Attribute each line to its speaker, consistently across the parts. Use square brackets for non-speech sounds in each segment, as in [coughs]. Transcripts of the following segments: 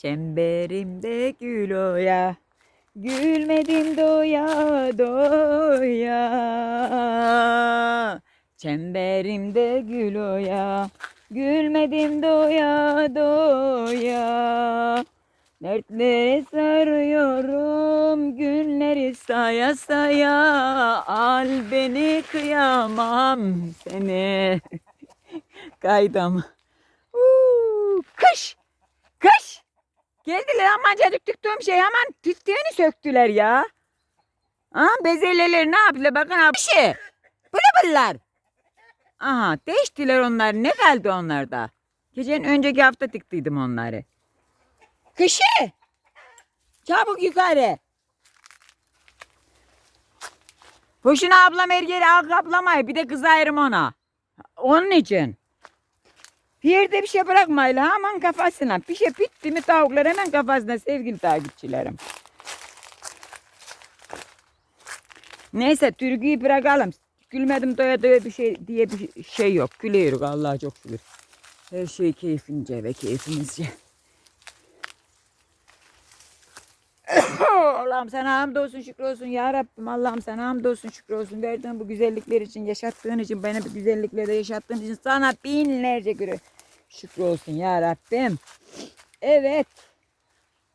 Speaker 1: Çemberimde gül oya. Gülmedim doya doya. Çemberimde gül oya. Gülmedim doya doya. Dertlere sarıyorum günleri saya saya. Al beni kıyamam seni. [laughs] Kaydım. Uuu, Kış. Kış. Geldiler amancacık tüktüğüm şey hemen tüttüğünü söktüler ya. Ha, bezelyeleri ne yaptılar bakın abi. Şey. Bılı Aha değiştiler onlar. Ne kaldı onlarda? Geçen önceki hafta diktiydim onları. Kışı. Çabuk yukarı. Boşuna ablam her yeri al kaplamayı. Bir de kızarım ona. Onun için. Bir yerde bir şey bırakmayla hemen kafasına. Bir şey bitti mi tavuklar hemen kafasına sevgili takipçilerim. Neyse türküyü bırakalım. Gülmedim doya doya bir şey diye bir şey yok. Gülüyoruz Allah'a çok şükür. Her şey keyfince ve keyfimizce. [coughs] Allah'ım sana hamdolsun şükür olsun ya Rabbim. Allah'ım sana hamdolsun şükür olsun. Verdiğin bu güzellikler için, yaşattığın için, beni bu güzelliklerde yaşattığın için sana binlerce göre şükür olsun ya Rabbim. Evet.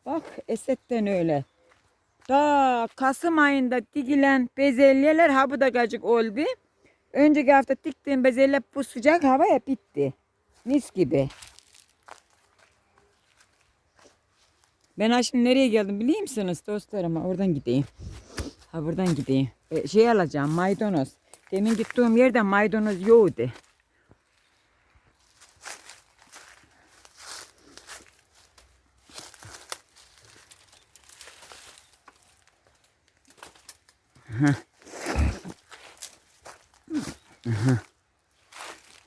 Speaker 1: Bak Esed'den öyle. Ta Kasım ayında dikilen bezelyeler ha bu da gacık oldu. Önceki hafta diktiğim bezelye bu sıcak havaya bitti. Mis gibi. Ben şimdi nereye geldim biliyor musunuz dostlarım? Oradan gideyim. Ha buradan gideyim. E, şey alacağım maydanoz. Demin gittiğim yerde maydanoz yoktu.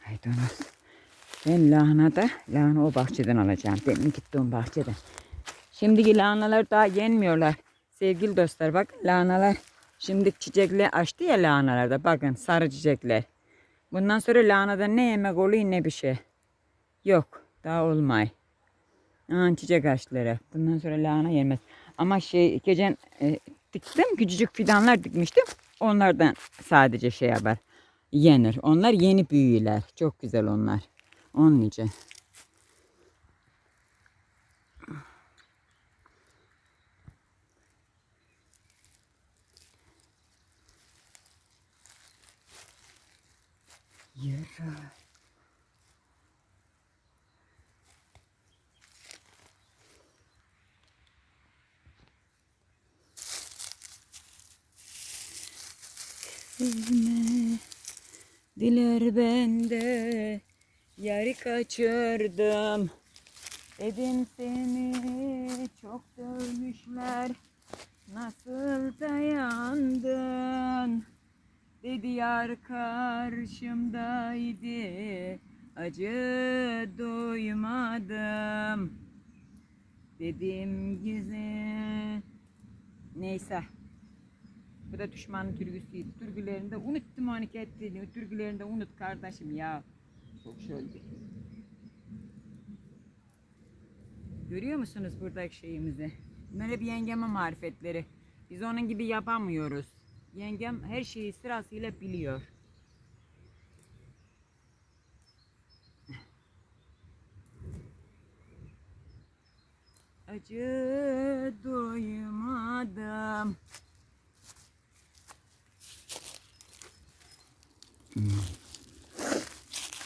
Speaker 1: Maydanoz. Ben lahana da lahana o bahçeden alacağım. Demin gittiğim bahçeden. Şimdiki lahanalar daha yenmiyorlar. Sevgili dostlar bak lahanalar şimdi çiçekli açtı ya lahanalarda. Bakın sarı çiçekler. Bundan sonra lahanadan ne yemek oluyor ne bir şey. Yok daha olmay. Aa, çiçek açtılar. Bundan sonra lahana yenmez. Ama şey geçen e, diktim küçücük fidanlar dikmiştim. Onlardan sadece şey yapar. Yenir. Onlar yeni büyüyorlar. Çok güzel onlar. Onun için. Yürü. Sevme diler bende yarı kaçırdım. Dedim seni çok dövmüşler nasıl dayandın? Dedi yar karşımdaydı acı duymadım. Dedim güzel. Neyse. Bu da düşmanın türküsüydü. Türkülerinde unuttum onu ettiğini. Türkülerinde unut kardeşim ya. Çok şöyle. Görüyor musunuz buradaki şeyimizi? Bunlar hep yengemin marifetleri. Biz onun gibi yapamıyoruz. Yengem her şeyi sırasıyla biliyor. Acı duymadım.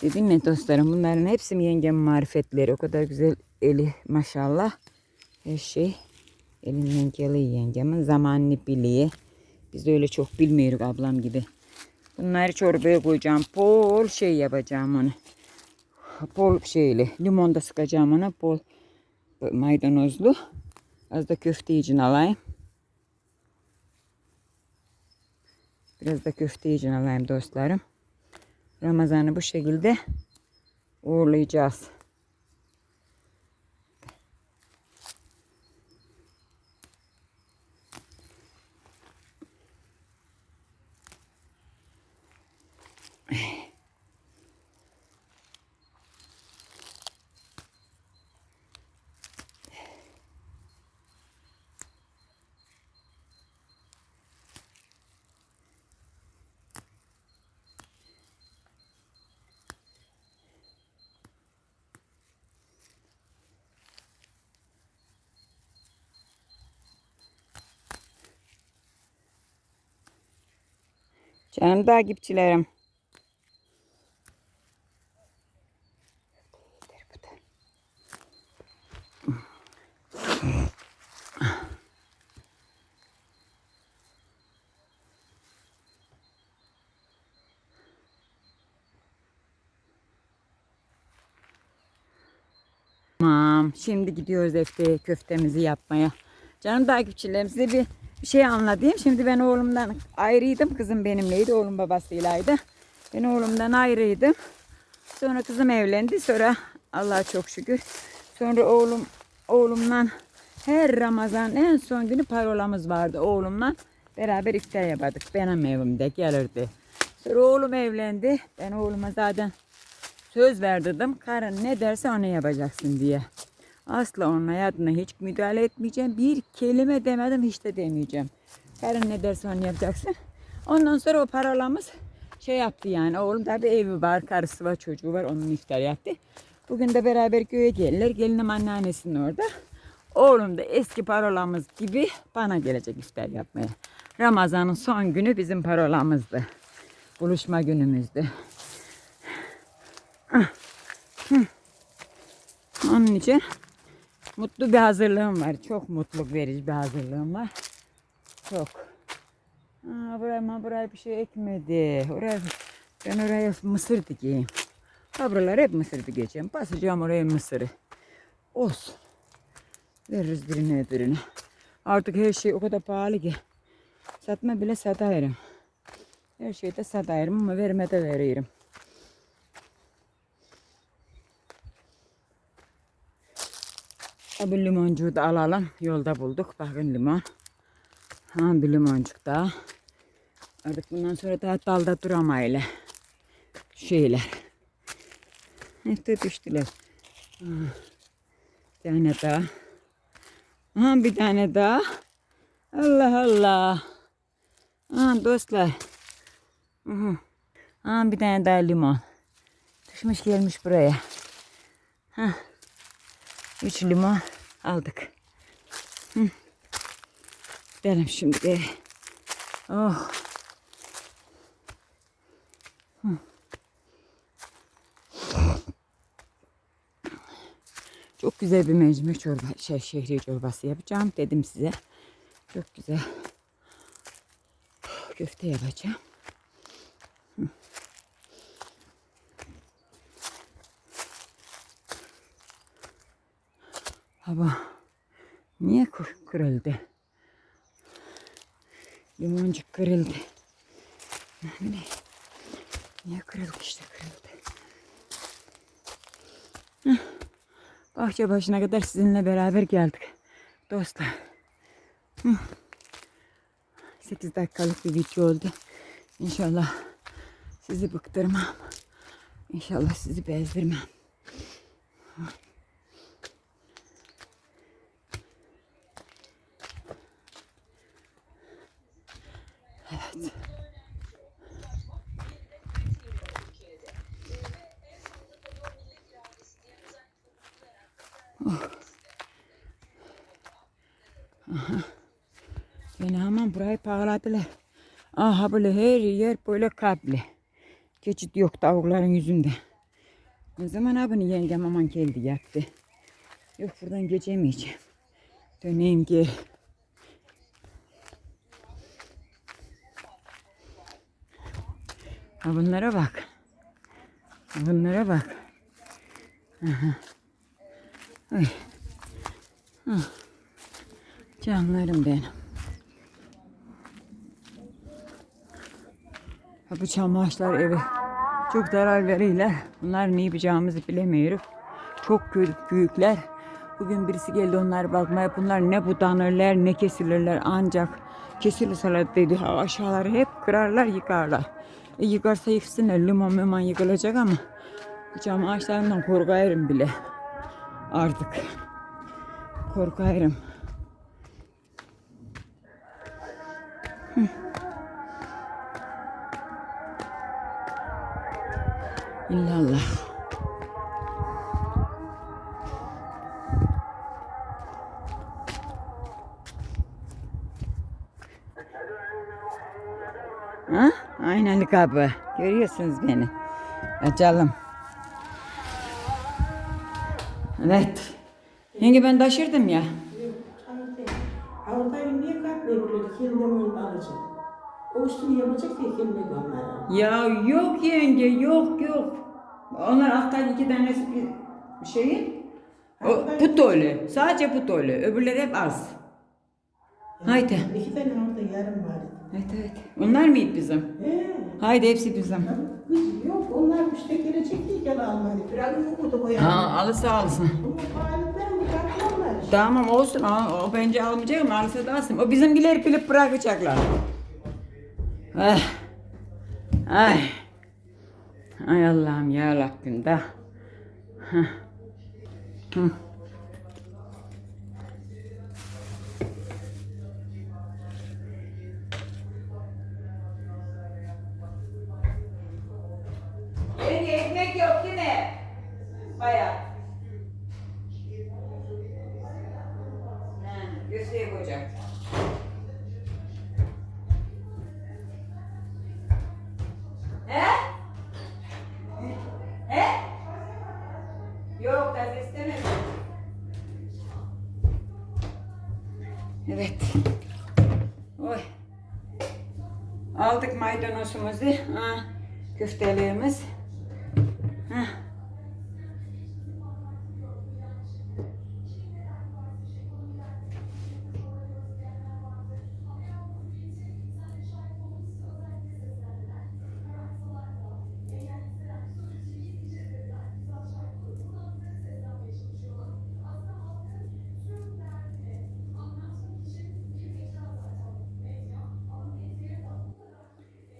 Speaker 1: Dedim ya dostlarım bunların hepsi yengem marifetleri. O kadar güzel eli maşallah. Her şey elinden geliyor yengemin. Zamanını biliyor. Biz de öyle çok bilmiyoruz ablam gibi. Bunları çorbaya koyacağım. Bol şey yapacağım onu. Bol şeyli. Limon da sıkacağım ona. Bol maydanozlu. Az da köfte için alayım. Biraz da köfte için alayım dostlarım. Ramazan'ı bu şekilde uğurlayacağız. Canım takipçilerim. Tamam. Şimdi gidiyoruz Efe'ye köftemizi yapmaya. Canım takipçilerim size bir şey anlatayım. Şimdi ben oğlumdan ayrıydım. Kızım benimleydi. Oğlum babasıylaydı. Ben oğlumdan ayrıydım. Sonra kızım evlendi. Sonra Allah'a çok şükür. Sonra oğlum oğlumla her Ramazan en son günü parolamız vardı oğlumla. Beraber iftar yapardık. Benim evimde gelirdi. Sonra oğlum evlendi. Ben oğluma zaten söz verdirdim. Karın ne derse onu yapacaksın diye. Asla onun hayatına hiç müdahale etmeyeceğim. Bir kelime demedim hiç de demeyeceğim. Karın ne derse onu yapacaksın. Ondan sonra o paralarımız şey yaptı yani. Oğlum tabi evi var, karısı var, çocuğu var. Onun iftar yaptı. Bugün de beraber köye gelirler. Gelinim anneannesinin orada. Oğlum da eski parolamız gibi bana gelecek iftar yapmaya. Ramazan'ın son günü bizim parolamızdı. Buluşma günümüzdü. Onun için mutlu bir hazırlığım var. Çok mutluluk verici bir hazırlığım var. Çok. Aa, buraya, buraya bir şey ekmedi. Oraya, ben oraya mısır dikeyim. Ha buralar hep mısır dikeceğim. Basacağım oraya mısırı. Olsun. Veririz birine öbürüne. Artık her şey o kadar pahalı ki. Satma bile satarım. Her şeyi de satarım ama verme de veririm. Bu limoncuğu da alalım. Yolda bulduk. Bakın limon. Ha bir limoncuk daha. Artık bundan sonra daha dalda duramayla. Şeyler. De düştüler. Bir tane daha. Ha bir tane daha. Allah Allah. Ha dostlar. Hı. Ha bir tane daha limon. Düşmüş gelmiş buraya. Ha. Üç limon aldık. Hı. Gidelim şimdi. Oh. Çok güzel bir mercimek çorba, şey, şehriye çorbası yapacağım dedim size. Çok güzel. Köfte yapacağım. Hava niye kır- kırıldı? Limoncuk kırıldı. Ne? Niye kırıldı işte kırıldı. Heh. Bahçe başına kadar sizinle beraber geldik. Dostlar. Hı. 8 dakikalık bir video oldu. İnşallah sizi bıktırmam. İnşallah sizi bezdirmem. Evet. Beni hemen burayı bağladılar. Aha böyle her yer böyle kaplı. Geçit yok tavukların yüzünde. O zaman abini yengem aman geldi yaptı. Yok buradan geçemeyeceğim. Döneyim geri. Ha bunlara bak. Bunlara bak. Aha. Ay. Canlarım benim. Ha bu çamaşlar evi çok zarar verirler. Bunlar ne yapacağımızı bilemiyoruz. Çok büyükler. Bugün birisi geldi onları bakmaya. Bunlar ne budanırlar ne kesilirler ancak kesilirseler dedi aşağıları hep kırarlar yıkarlar. Yıkarsa yıksınlar limon limon yıkılacak ama cam ağaçlarından korkarım bile artık. Korkarım. İllallah. Ha? Kapı. Görüyorsunuz beni. Açalım. Evet. Yenge ben taşırdım ya.
Speaker 2: Avrupa'yı niye? Kendine onu alacak. O üstünü yapacak diye kendine gönderir.
Speaker 1: Ya yok yenge yok yok. Onlar alttan iki bir şeyin. O putolu. Sadece putolu. Öbürleri hep az. Haydi.
Speaker 2: İki tane orada yarım var.
Speaker 1: Evet evet. Onlar mıydı bizim?
Speaker 2: He.
Speaker 1: Haydi hepsi bizim.
Speaker 2: Kız yok onlar işte gelecek diye gel almadı. Biraz umudu koyalım.
Speaker 1: Ha alısı alsın.
Speaker 2: Ama pahalıdan mı işte.
Speaker 1: Tamam olsun o, o bence almayacak ama alırsa da alsın. O bizimkileri bilip bırakacaklar. Ay. Ay. Ay Allah'ım ya Rabbim da. Hah. Hı. Yenge ekmek yok değil mi? Bayağı. Ha, göğsüye koyacak. He? He? Yok, istemedim. Evet. Oy. Aldık maydanozumuzu. Ha, köfteliğimiz. Ha.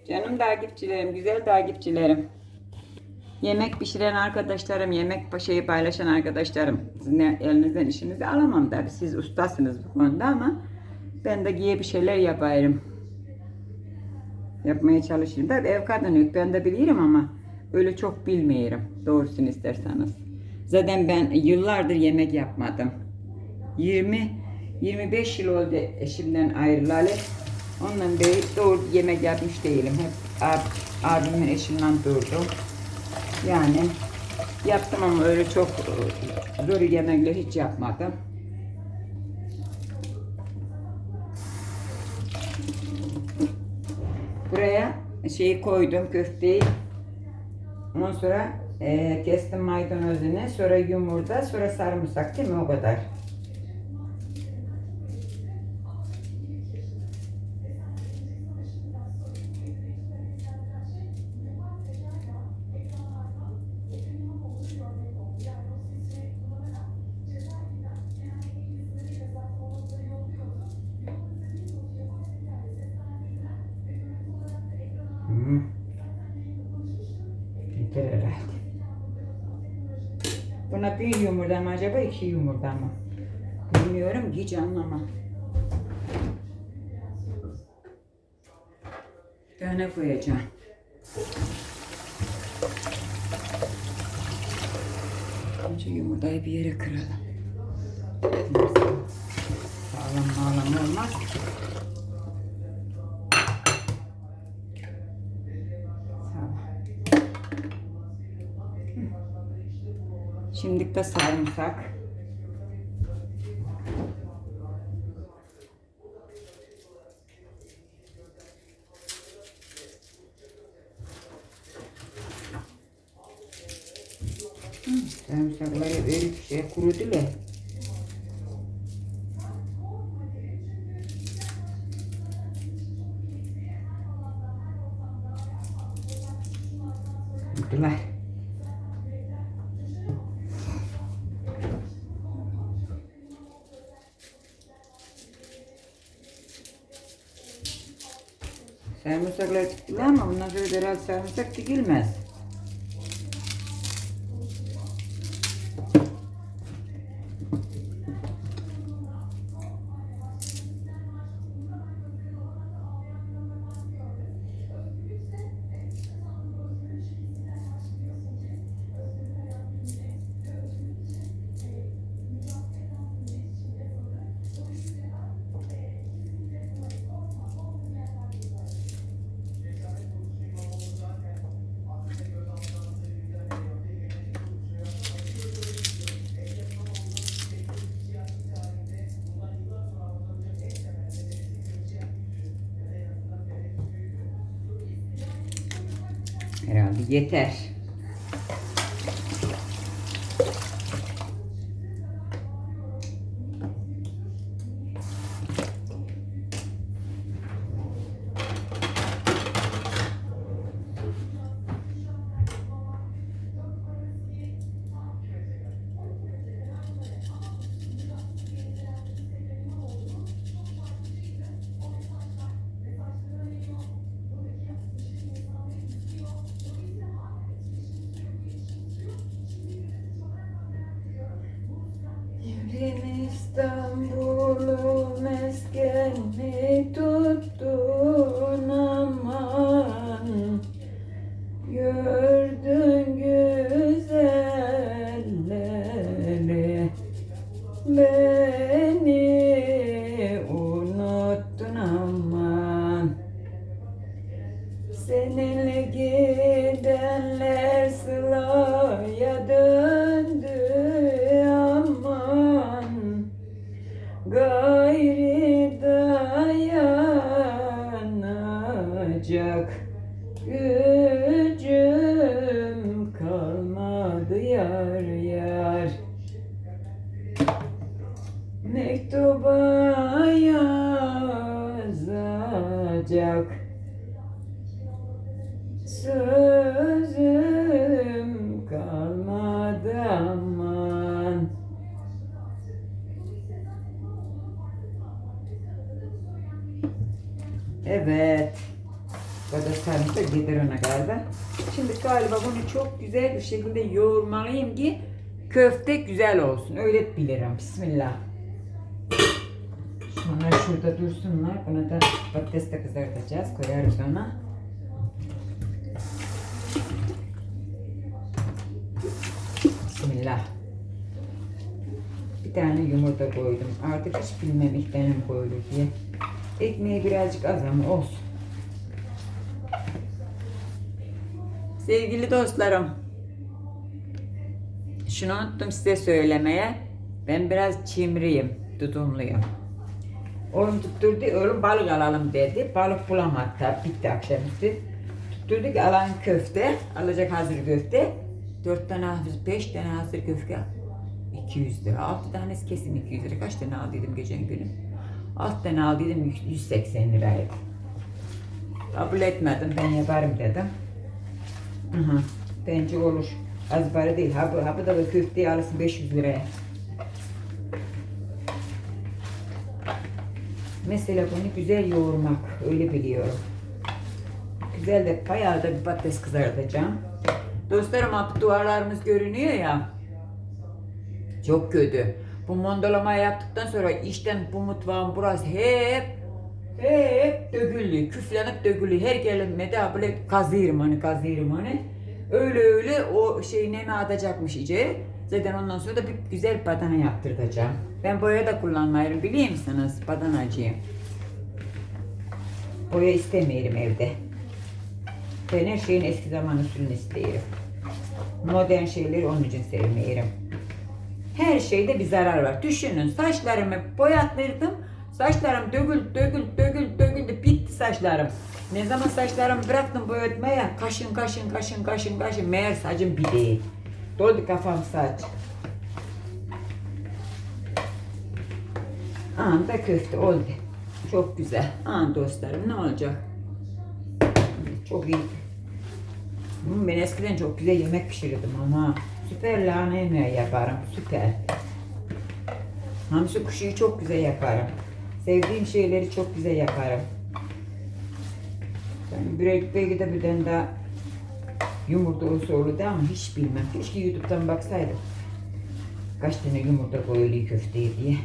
Speaker 1: Canım takipçilerim, güzel takipçilerim. Yemek pişiren arkadaşlarım, yemek şeyi paylaşan arkadaşlarım. Sizin elinizden işinizi alamam tabi. Siz ustasınız bu konuda ama ben de giye bir şeyler yaparım. Yapmaya çalışırım. Tabi ev kadını yok, ben de bilirim ama öyle çok bilmiyorum. Doğrusunu isterseniz. Zaten ben yıllardır yemek yapmadım. 20 25 yıl oldu eşimden ayrılalı. Ondan beri doğru yemek yapmış değilim. Hep ab, abimin eşinden durdum. Yani yaptım ama öyle çok e, zor yemekler hiç yapmadım. Buraya şeyi koydum köfteyi. Ondan sonra e, kestim maydanozunu, sonra yumurta, sonra sarımsak değil mi o kadar. Hı. Yeter herhalde. Buna bir yumurta mı acaba iki yumurta mı? Bilmiyorum hiç anlamam. Tane koyacağım. Önce yumurtayı bir yere kıralım. Sağlam sağlam olmaz. Şimdi de sarımsak. Hı, Sarımsakları öyle bir şey kurudular. Kurudular. Sarımsaklar diktiler ama bundan sonra herhalde sarımsak dikilmez. Herhalde yeter. Evrim İstanbul'u meskenini Як güzel bir şekilde yoğurmalıyım ki köfte güzel olsun. Öyle bilirim. Bismillah. Şunlar şurada dursunlar. Buna da patates de kızartacağız. Koyarız ona. Bismillah. Bir tane yumurta koydum. Artık hiç bilmem ilk benim koydu diye. Ekmeği birazcık az ama olsun. Sevgili dostlarım. Şunu unuttum size söylemeye. Ben biraz çimriyim, tutumluyum. Oğlum tutturdu, oğlum balık alalım dedi. Balık bulamadı tabi, bitti akşamüstü. Tutturdu ki alan köfte, alacak hazır köfte. Dört tane, hazır, beş tane hazır köfte. 200 lira. Altı tanesi kesin 200 lira. Kaç tane aldıydım geçen günü? Alt tane aldıydım 180 liraydı. Kabul etmedim, ben yaparım dedim. Aha, bence olur. Az para değil. Ha bu, ha bu da köfteyi alırsın 500 liraya. Mesela bunu güzel yoğurmak, öyle biliyorum. Güzel de bayağı da bir patates kızartacağım. Dostlarım abi duvarlarımız görünüyor ya. Çok kötü. Bu mondolamayı yaptıktan sonra işten bu mutfağın burası hep hep döküldü. Küflenip döküldü. Her gelinmede böyle kazıyorum hani kazıyorum hani. Öyle öyle o şey nemi atacakmış içeri. Zaten ondan sonra da bir güzel badana yaptırtacağım. Ben boya da kullanmayırım biliyor musunuz? Badanacıyım. Boya istemiyorum evde. Ben her şeyin eski zaman usulünü istiyorum. Modern şeyleri onun için sevmiyorum. Her şeyde bir zarar var. Düşünün saçlarımı boyattırdım. Saçlarım dökül, dökül, dökül, döküldü. Bitti saçlarım. Ne zaman saçlarımı bıraktım boyatmaya kaşın kaşın kaşın kaşın kaşın. Meğer saçım bir değil. Doldu kafam saç. Anda köfte oldu. Çok güzel. Aa dostlarım ne olacak? Çok iyi. Ben eskiden çok güzel yemek pişirirdim ama süper lahana yemeği yaparım. Süper. Hamsi kuşuyu çok güzel yaparım. Sevdiğim şeyleri çok güzel yaparım. Börek belki de birden daha yumurta olsa olurdu ama hiç bilmem. Keşke YouTube'dan baksaydım. Kaç tane yumurta koyuluyor köfteye diye.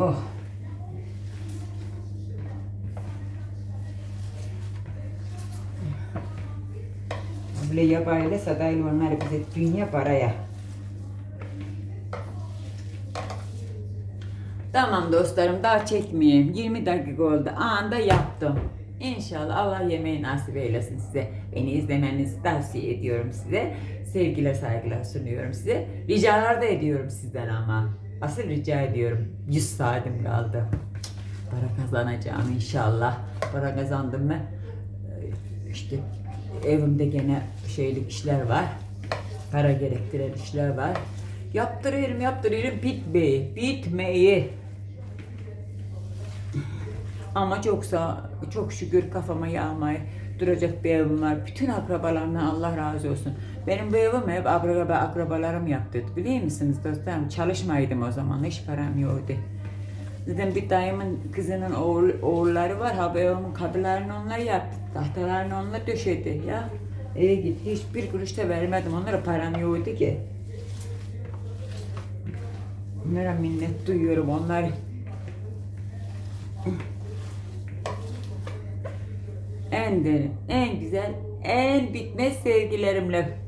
Speaker 1: Oh. Böyle yabayla sadayla onlar bize dünya paraya. Tamam dostlarım daha çekmeyeyim. 20 dakika oldu. Anında yaptım. İnşallah Allah yemeği nasip eylesin size. Beni izlemenizi tavsiye ediyorum size. Sevgiler saygılar sunuyorum size. Ricalar da ediyorum sizden ama. Asıl rica ediyorum. 100 saatim kaldı. para kazanacağım inşallah. Para kazandım mı e, işte evimde gene şeylik işler var. Para gerektiren işler var. Yaptırıyorum yaptırıyorum bitmeyi. Bitmeyi. Ama çok sağ, çok şükür kafama yağmayı duracak bir evim var. Bütün akrabalarımdan Allah razı olsun. Benim bu evimi hep akraba, akrabalarım yaptı. Biliyor musunuz dostlarım? Çalışmaydım o zaman. Hiç param yoktu. Zaten bir dayımın kızının oğul, oğulları var. Ha bu evimin kapılarını onlar yaptı. Tahtalarını onlar döşedi ya. Eve git. Hiçbir kuruş da vermedim. Onlara param yoktu ki. Onlara minnet duyuyorum. Onlar en derin, en güzel, en bitmez sevgilerimle